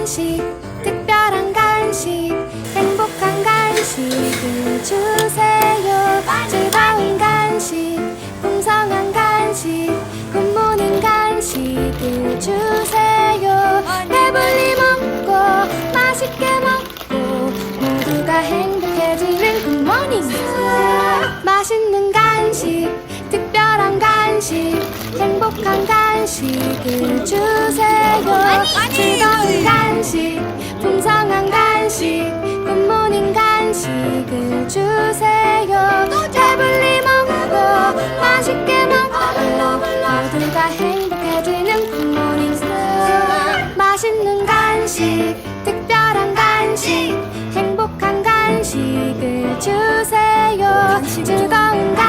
간식 특별한 간식 행복한 간식을 주세요. 즐거운 간식 풍성한 간식 굿모닝 간식을 주세요. 배불리 먹고 맛있게 먹고 모두가 행복해지는 굿모닝. 맛있는 간식 특별한 간식 행복한 간식을 주세요. 간식 굿모닝 간식을 주세요. 배불리 먹고 맛있게 먹고 모두 다 행복해지는 굿모닝 맛있는 간식 특별한 간식 행복한 간식을 주세요.